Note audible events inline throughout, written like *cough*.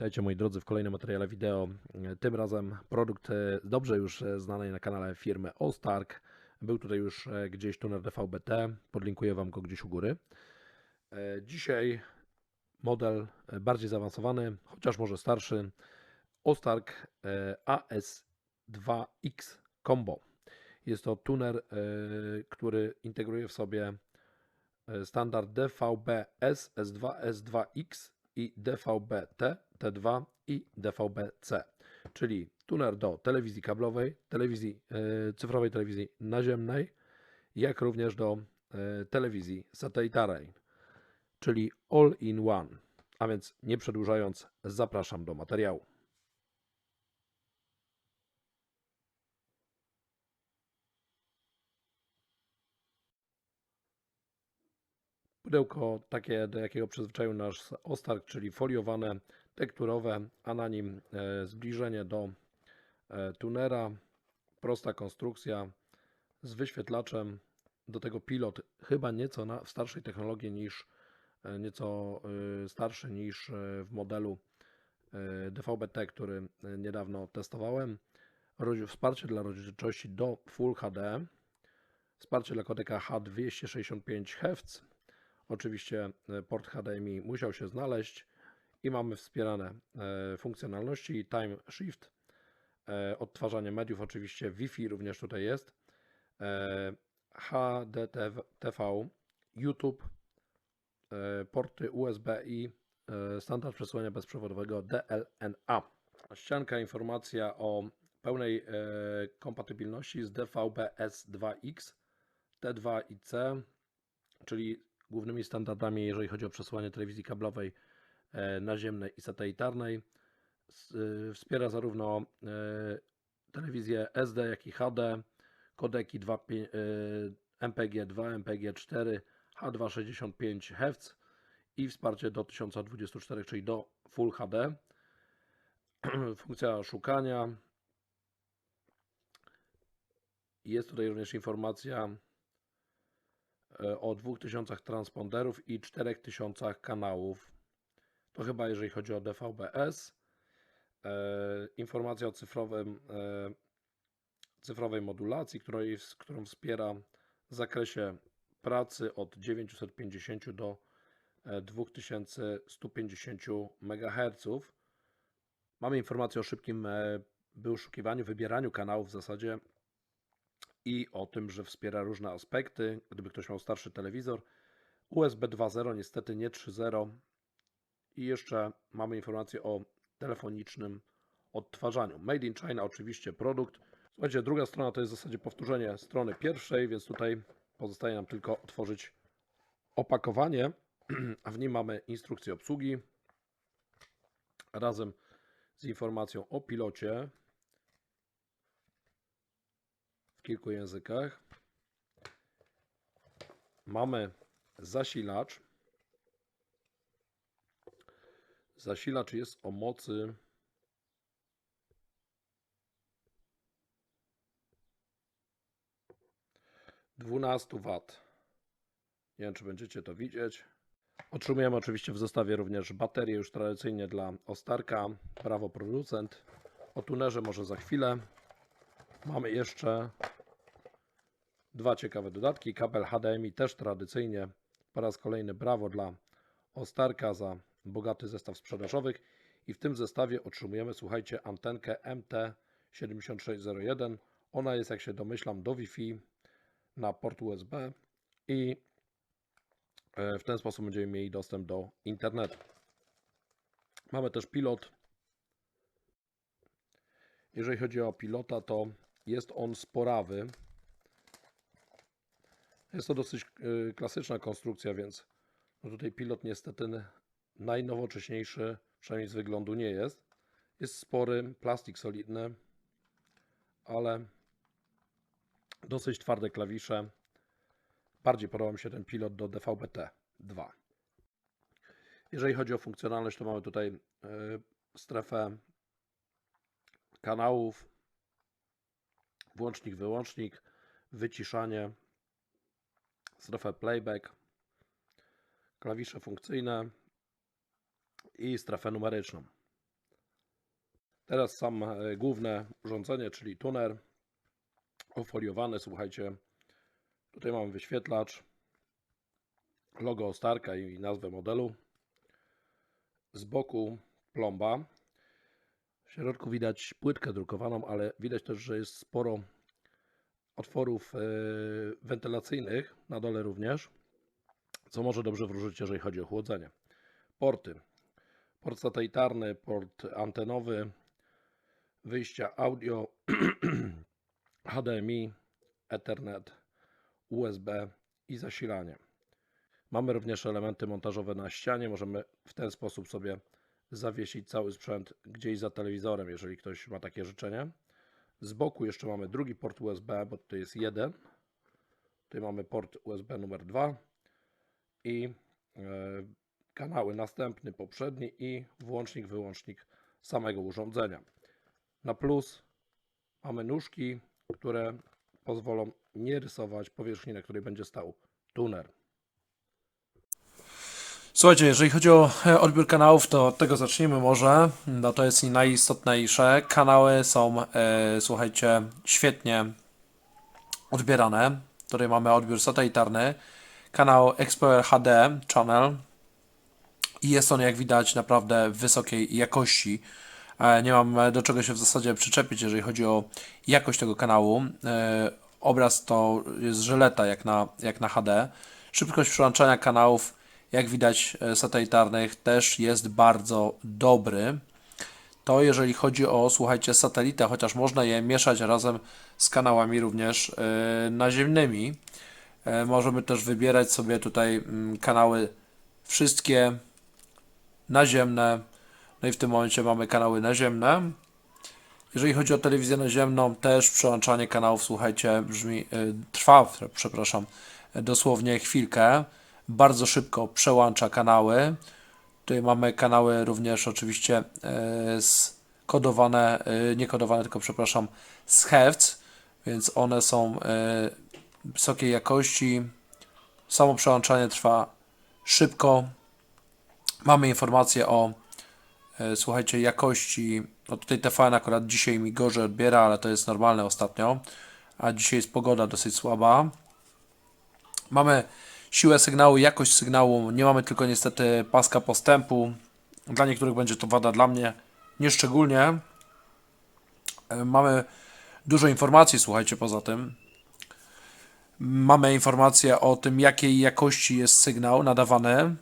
Witajcie moi drodzy w kolejnym materiale wideo. Tym razem produkt e, dobrze już e, znany na kanale firmy Ostark. Był tutaj już e, gdzieś tuner DVB-T, podlinkuję Wam go gdzieś u góry. Dzisiaj model bardziej zaawansowany, chociaż może starszy, Ostark e, AS2X Combo. Jest to tuner, który integruje w sobie standard DVB-S, S2, S2X i DVB-T, T2 i DVB-C, czyli tuner do telewizji kablowej, telewizji e, cyfrowej telewizji naziemnej, jak również do e, telewizji satelitarnej, czyli all in one. A więc nie przedłużając, zapraszam do materiału. Pudełko takie, do jakiego przyzwyczaił nas Ostark, czyli foliowane, tekturowe, a na nim e, zbliżenie do e, tunera, prosta konstrukcja z wyświetlaczem, do tego pilot chyba nieco na, w starszej technologii niż e, nieco starszy niż w modelu DVB-T, który niedawno testowałem. Wsparcie dla rozdzielczości do Full HD, wsparcie dla kodeka H265 Hz, Oczywiście e, port HDMI musiał się znaleźć i mamy wspierane e, funkcjonalności Time Shift, e, odtwarzanie mediów, oczywiście Wi-Fi również tutaj jest, HDTV, YouTube, porty USB i standard przesyłania bezprzewodowego DLNA. Ścianka informacja o pełnej kompatybilności z DVB-S2X, T2 i C, czyli głównymi standardami, jeżeli chodzi o przesyłanie telewizji kablowej e, naziemnej i satelitarnej. Y, Wspiera zarówno e, telewizję SD, jak i HD, kodeki 2, pi- e, MPG2, MPG4, H265 Hz i wsparcie do 1024, czyli do Full HD. *clears throat* Funkcja szukania. Jest tutaj również informacja e, o 2000 transponderów i 4000 kanałów. To chyba jeżeli chodzi o DVB-S. E, Informacja o cyfrowym, e, cyfrowej modulacji, której, którą wspiera w zakresie pracy od 950 do e, 2150 MHz. Mamy informację o szybkim e, wyszukiwaniu, wybieraniu kanałów w zasadzie i o tym, że wspiera różne aspekty. Gdyby ktoś miał starszy telewizor, USB 2.0, niestety nie 3.0. I jeszcze mamy informację o telefonicznym odtwarzaniu. Made in China, oczywiście produkt. Słuchajcie, druga strona to jest w zasadzie powtórzenie strony pierwszej, więc tutaj pozostaje nam tylko otworzyć opakowanie, *clears throat* a w nim mamy instrukcję obsługi razem z informacją o pilocie w kilku językach. Mamy zasilacz. Zasilacz jest o mocy dwunastu W. Nie wiem, czy będziecie to widzieć. Otrzymujemy oczywiście w zestawie również baterię już tradycyjnie dla Ostarka, prawo producent. O tunerze może za chwilę. Mamy jeszcze dwa ciekawe dodatki. Kabel HDMI też tradycyjnie. Po raz kolejny brawo dla Ostarka za bogaty zestaw sprzedażowych. I w tym zestawie otrzymujemy, słuchajcie, antenkę MT7601. Ona jest, jak się domyślam, do Wi-Fi na port USB i e, w ten sposób będziemy mieli dostęp do internetu. Mamy też pilot. Jeżeli chodzi o pilota, to jest on sporawy. Jest to dosyć y, klasyczna konstrukcja, więc no tutaj pilot niestety najnowocześniejszy, przynajmniej z wyglądu nie jest. Jest spory, plastik solidny, ale dosyć twarde klawisze. Bardziej podoba mi się ten pilot do DVB-T2. Jeżeli chodzi o funkcjonalność, to mamy tutaj y, strefę kanałów, włącznik, wyłącznik, wyciszanie, strefę playback, klawisze funkcyjne i strefę numeryczną. Teraz sam e, główne urządzenie, czyli tuner ofoliowany. Słuchajcie, tutaj mamy wyświetlacz, logo Ostarka i nazwę modelu. Z boku plomba. W środku widać płytkę drukowaną, ale widać też, że jest sporo otworów e, wentylacyjnych, na dole również, co może dobrze wróżyć, jeżeli chodzi o chłodzenie. Porty. Port satelitarny, port antenowy, wyjścia audio, *clears throat* HDMI, Ethernet, USB i zasilanie. Mamy również elementy montażowe na ścianie. Możemy w ten sposób sobie zawiesić cały sprzęt gdzieś za telewizorem, jeżeli ktoś ma takie życzenie. Z boku jeszcze mamy drugi port USB, bo to jest jeden. Tutaj mamy port USB numer 2 i e, kanały następny, poprzedni i włącznik, wyłącznik samego urządzenia. Na plus mamy nóżki, które pozwolą nie rysować powierzchni, na której będzie stał tuner. Słuchajcie, jeżeli chodzi o e, odbiór kanałów, to od tego zacznijmy może. No to jest najistotniejsze. Kanały są, e, słuchajcie, świetnie odbierane. Tutaj mamy odbiór satelitarny. Kanał Explorer HD Channel. I jest on, jak widać, naprawdę wysokiej jakości. E, Nie mam do czego się w zasadzie przyczepić, jeżeli chodzi o jakość tego kanału. E, Obraz to jest żyleta, jak na, jak na HD. Szybkość przełączania kanałów, jak widać, e, satelitarnych też jest bardzo dobry. To jeżeli chodzi o, słuchajcie, satelitę, chociaż można je mieszać razem z kanałami również e, naziemnymi. E, Możemy też wybierać sobie tutaj mm, kanały wszystkie naziemne. No i w tym momencie mamy kanały naziemne. Jeżeli chodzi o telewizję naziemną, też przełączanie kanałów, słuchajcie, brzmi, trwa, przepraszam, dosłownie chwilkę. Bardzo szybko przełącza kanały. Tutaj mamy kanały również oczywiście skodowane, y, nie kodowane, tylko przepraszam, z Hertz, więc one są y, wysokiej jakości. Samo przełączanie trwa szybko. Mamy informacje o e, słuchajcie, jakości. No tutaj TVN akurat dzisiaj mi gorzej odbiera, ale to jest normalne ostatnio. A dzisiaj jest pogoda dosyć słaba. Mamy siłę sygnału, jakość sygnału. Nie mamy tylko niestety paska postępu. Dla niektórych będzie to wada, dla mnie nieszczególnie. E, Mamy dużo informacji, słuchajcie, poza tym. Mamy informacje o tym, jakiej jakości jest sygnał nadawany.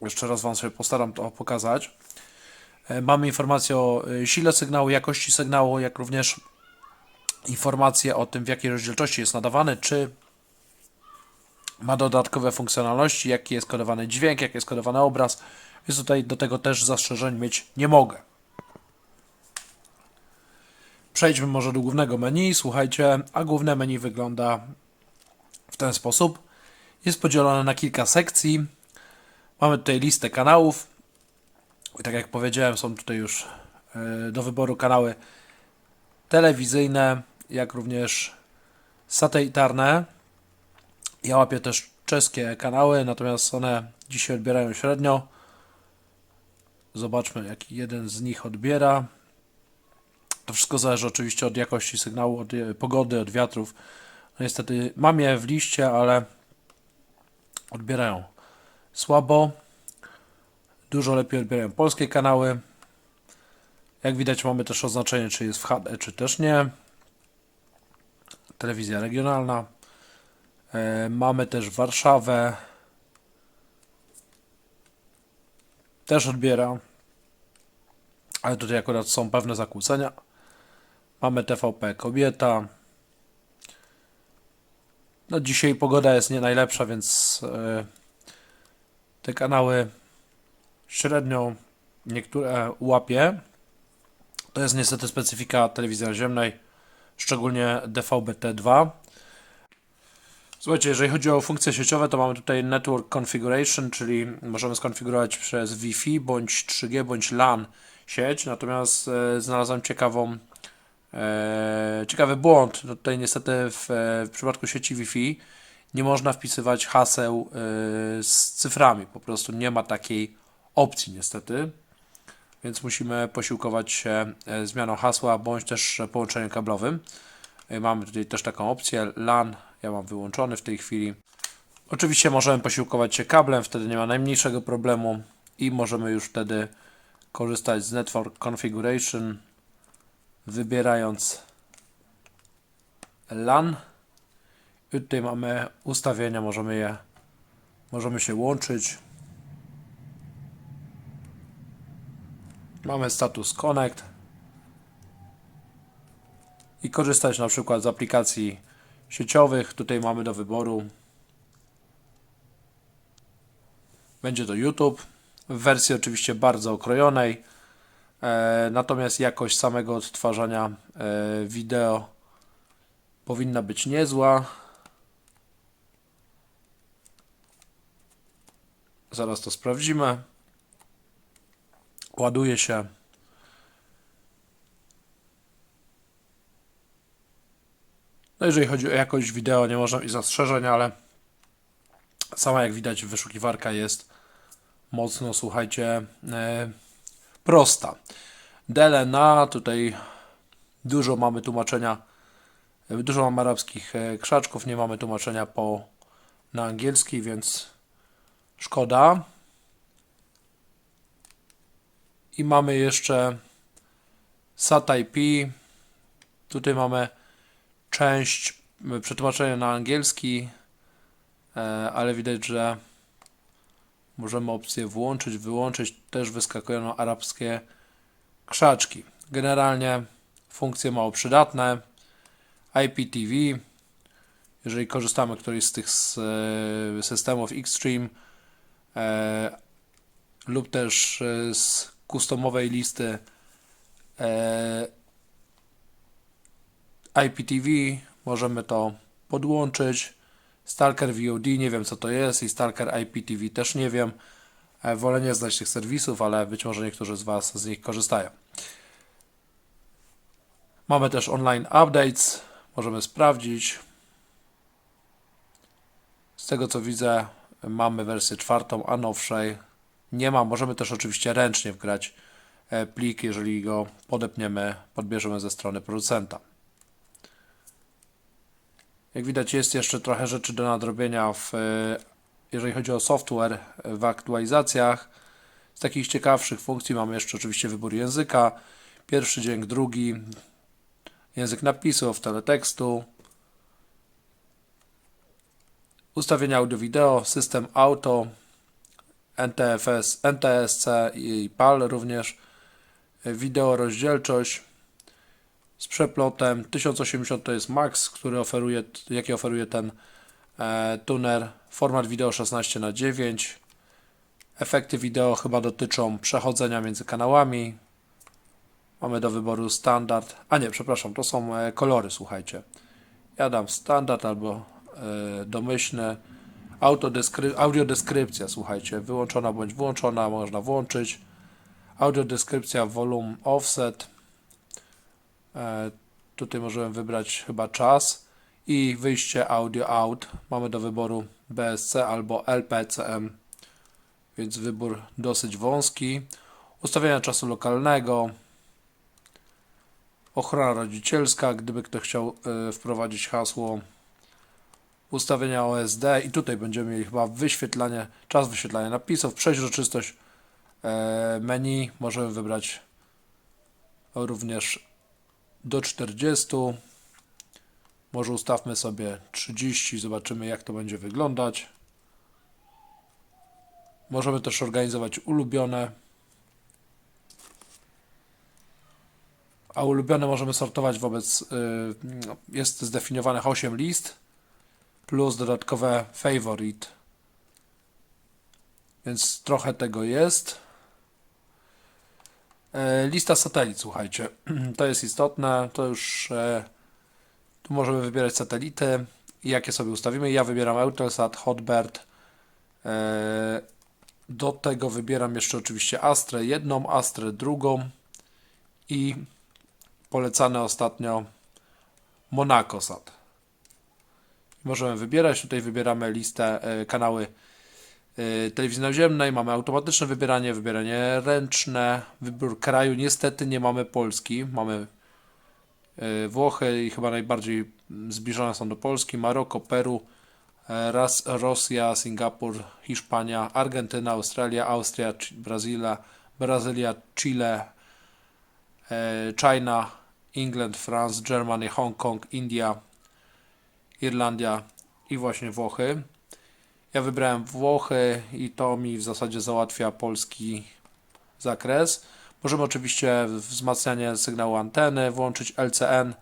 Jeszcze raz Wam sobie postaram to pokazać. E, Mamy informacje o e, sile sygnału, jakości sygnału, jak również informacje o tym, w jakiej rozdzielczości jest nadawany, czy ma dodatkowe funkcjonalności, jaki jest kodowany dźwięk, jaki jest kodowany obraz. Więc tutaj do tego też zastrzeżeń mieć nie mogę. Przejdźmy może do głównego menu. Słuchajcie, a główne menu wygląda w ten sposób. Jest podzielone na kilka sekcji. Mamy tutaj listę kanałów. I tak jak powiedziałem, są tutaj już e, do wyboru kanały telewizyjne, jak również satelitarne. Ja łapię też czeskie kanały, natomiast one dzisiaj odbierają średnio. Zobaczmy, jaki jeden z nich odbiera. To wszystko zależy oczywiście od jakości sygnału, od e, pogody, od wiatrów. No niestety mam je w liście, ale odbierają słabo. Dużo lepiej odbierają polskie kanały. Jak widać, mamy też oznaczenie, czy jest w HD, czy też nie. Telewizja regionalna. E, mamy też Warszawę. Też odbiera. Ale tutaj akurat są pewne zakłócenia. Mamy TVP Kobieta. No dzisiaj pogoda jest nie najlepsza, więc e, te kanały średnio niektóre łapie. To jest niestety specyfika telewizji naziemnej, szczególnie DVB-T2. Słuchajcie, jeżeli chodzi o funkcje sieciowe, to mamy tutaj Network Configuration, czyli możemy skonfigurować przez Wi-Fi, bądź 3G, bądź LAN sieć. Natomiast e, znalazłem ciekawą, e, ciekawy błąd. No tutaj niestety w, e, w przypadku sieci Wi-Fi nie można wpisywać haseł e, z cyframi. Po prostu nie ma takiej opcji niestety. więc musimy posiłkować się e, zmianą hasła bądź też połączeniem kablowym. E, Mamy tutaj też taką opcję LAN, ja mam wyłączony w tej chwili. Oczywiście możemy posiłkować się kablem, wtedy nie ma najmniejszego problemu i możemy już wtedy korzystać z Network Configuration, wybierając LAN. I tutaj mamy ustawienia, możemy je możemy się łączyć. Mamy status Connect i korzystać na przykład z aplikacji sieciowych. Tutaj mamy do wyboru. Będzie to YouTube w wersji oczywiście bardzo okrojonej. E, natomiast jakość samego odtwarzania e, wideo powinna być niezła. Zaraz to sprawdzimy. Ładuje się. No jeżeli chodzi o jakość wideo, nie można mieć zastrzeżeń, ale sama jak widać wyszukiwarka jest mocno, słuchajcie, e, prosta. DLNA, tutaj dużo mamy tłumaczenia, e, dużo mamy arabskich e, krzaczków, nie mamy tłumaczenia po na angielski, więc szkoda. I mamy jeszcze SAT-IP. Tutaj mamy część y, przetłumaczenia na angielski, e, ale widać, że możemy opcję włączyć, wyłączyć. Też wyskakują arabskie krzaczki. Generalnie funkcje mało przydatne. IPTV. Jeżeli korzystamy któryś z tych e, systemów Xtreme e, lub też e, z customowej listy e, IPTV możemy to podłączyć. Stalker VOD nie wiem co to jest i Stalker IPTV też nie wiem. E, Wolę nie znać tych serwisów, ale być może niektórzy z Was z nich korzystają. Mamy też online updates. Możemy sprawdzić. Z tego co widzę, mamy wersję czwartą, a nowszej nie ma. Możemy też oczywiście ręcznie wgrać e, plik, jeżeli go podepniemy, podbierzemy ze strony producenta. Jak widać, jest jeszcze trochę rzeczy do nadrobienia, w, e, jeżeli chodzi o software e, w aktualizacjach. Z takich ciekawszych funkcji mamy jeszcze oczywiście wybór języka. Pierwszy dźwięk, drugi, język napisów, teletekstu, ustawienia audio-wideo, system auto, NTFS, NTSC i PAL również, wideo rozdzielczość z przeplotem. 1080 to jest max, który oferuje, jaki oferuje ten e, tuner, format wideo 16 na 9 efekty wideo chyba dotyczą przechodzenia między kanałami. Mamy do wyboru standard, a nie, przepraszam, to są e, kolory, słuchajcie. Ja dam standard albo e, Autodeskry- audiodeskrypcja, słuchajcie, wyłączona bądź włączona, można włączyć. Audiodeskrypcja, volume, offset. E, tutaj możemy wybrać chyba czas i wyjście audio out. Mamy do wyboru BSC albo LPCM, więc wybór dosyć wąski. Ustawienia czasu lokalnego. Ochrona rodzicielska, gdyby ktoś chciał e, wprowadzić hasło ustawienia OSD i tutaj będziemy mieli chyba wyświetlanie, czas wyświetlania napisów, przeźroczystość e, menu, możemy wybrać również do 40, może ustawmy sobie 30, zobaczymy jak to będzie wyglądać. Możemy też organizować ulubione, a ulubione możemy sortować wobec, y, jest zdefiniowanych 8 list, plus dodatkowe favorite. Więc trochę tego jest. E, lista satelit, słuchajcie. *clears throat* To jest istotne. To już e, tu możemy wybierać satelity jakie sobie ustawimy. Ja wybieram Eutelsat, Hotbird. E, do tego wybieram jeszcze oczywiście Astrę jedną, Astrę drugą i polecane ostatnio Monacosat. Możemy wybierać. Tutaj wybieramy listę, kanały telewizji naziemnej, mamy automatyczne wybieranie, wybieranie ręczne, wybór kraju. Niestety nie mamy Polski, mamy y, Włochy i chyba najbardziej zbliżone są do Polski, Maroko, Peru, e, raz Rosja, Singapur, Hiszpania, Argentyna, Australia, Austria, Brazylia, Brazylia, Chile, e, China, England, France, Germany, Hong Kong, India, Irlandia i właśnie Włochy. Ja wybrałem Włochy i to mi w zasadzie załatwia polski zakres. Możemy oczywiście wzmacnianie sygnału anteny włączyć LCN.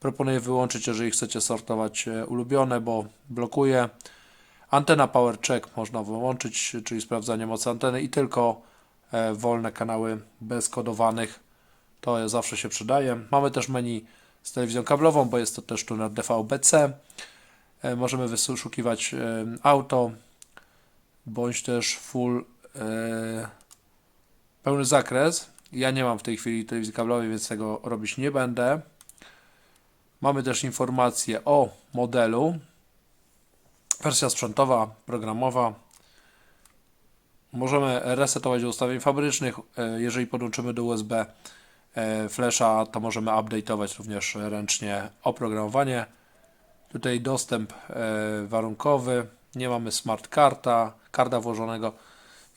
Proponuję wyłączyć, jeżeli chcecie sortować e, ulubione, bo blokuje. Antena Power Check można wyłączyć, czyli sprawdzanie mocy anteny i tylko e, wolne kanały bez kodowanych. To zawsze się przydaje. Mamy też menu z telewizją kablową, bo jest to też tuner DVB-C. E, Możemy wyszukiwać e, auto, bądź też full e, pełny zakres. Ja nie mam w tej chwili telewizji kablowej, więc tego robić nie będę. Mamy też informacje o modelu. Wersja sprzętowa, programowa. Możemy resetować do ustawień fabrycznych. Jeżeli podłączymy do USB flasha, to możemy update'ować również ręcznie oprogramowanie. Tutaj dostęp e, warunkowy. Nie mamy smart karta, karta włożonego,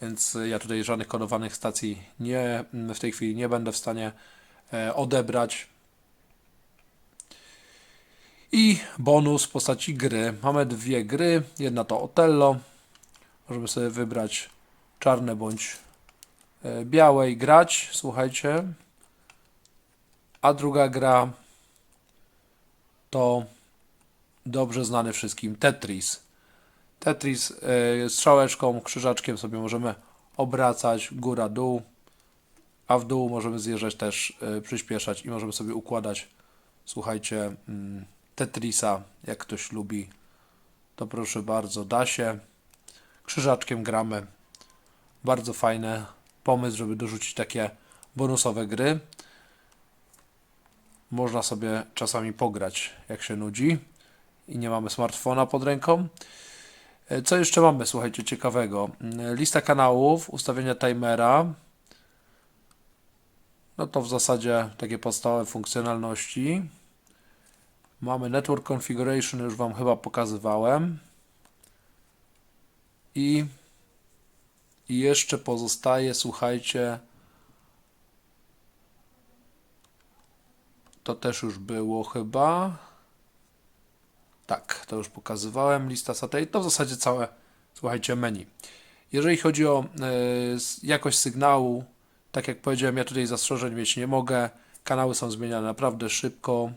więc ja tutaj żadnych kodowanych stacji nie, w tej chwili nie będę w stanie e, odebrać. I bonus w postaci gry. Mamy dwie gry. Jedna to Otello. Możemy sobie wybrać czarne bądź e, białe i grać. Słuchajcie. A druga gra to dobrze znany wszystkim Tetris. Tetris e, strzałeczką, krzyżaczkiem sobie możemy obracać góra, dół, a w dół możemy zjeżdżać też, e, przyspieszać i możemy sobie układać, słuchajcie, mm, Tetrisa, jak ktoś lubi, to proszę bardzo, da się. Krzyżaczkiem gramy. Bardzo fajny pomysł, żeby dorzucić takie bonusowe gry. Można sobie czasami pograć, jak się nudzi i nie mamy smartfona pod ręką. E, Co jeszcze mamy, słuchajcie, ciekawego? Mm, Lista kanałów, ustawienia timera. No to w zasadzie takie podstawowe funkcjonalności. Mamy Network Configuration, już Wam chyba pokazywałem. I, i jeszcze pozostaje, słuchajcie, to też już było chyba. Tak, to już pokazywałem. Lista satelit to w zasadzie całe, słuchajcie, menu. Jeżeli chodzi o s- jakość sygnału, tak jak powiedziałem, ja tutaj zastrzeżeń mieć nie mogę. Kanały są zmieniane naprawdę szybko.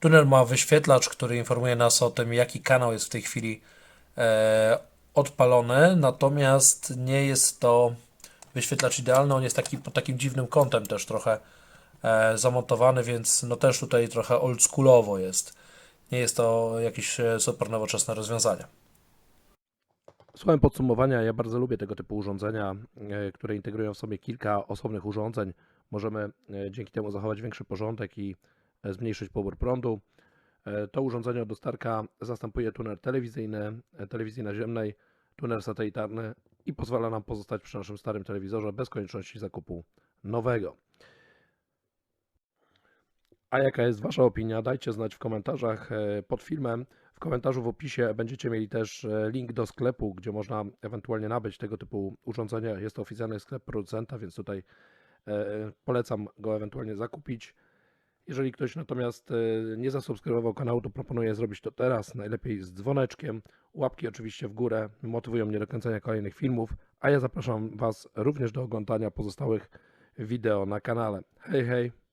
Tuner ma wyświetlacz, który informuje nas o tym, jaki kanał jest w tej chwili e, odpalony, natomiast nie jest to wyświetlacz idealny, on jest taki pod takim dziwnym kątem też trochę e, zamontowany, więc no też tutaj trochę oldschoolowo jest. Nie jest to jakieś e, super nowoczesne rozwiązanie. Słowem podsumowania, ja bardzo lubię tego typu urządzenia, e, które integrują w sobie kilka osobnych urządzeń. Możemy e, dzięki temu zachować większy porządek i zmniejszyć pobór prądu. To urządzenie od Dostarka zastępuje tuner telewizyjny, telewizji naziemnej, tuner satelitarny i pozwala nam pozostać przy naszym starym telewizorze bez konieczności zakupu nowego. A jaka jest Wasza opinia? Dajcie znać w komentarzach e, pod filmem. W komentarzu w opisie będziecie mieli też e, link do sklepu, gdzie można ewentualnie nabyć tego typu urządzenia. Jest to oficjalny sklep producenta, więc tutaj e, polecam go ewentualnie zakupić. Jeżeli ktoś natomiast nie zasubskrybował kanału, to proponuję zrobić to teraz, najlepiej z dzwoneczkiem. Łapki oczywiście w górę motywują mnie do kręcenia kolejnych filmów, a ja zapraszam Was również do oglądania pozostałych wideo na kanale. Hej, hej!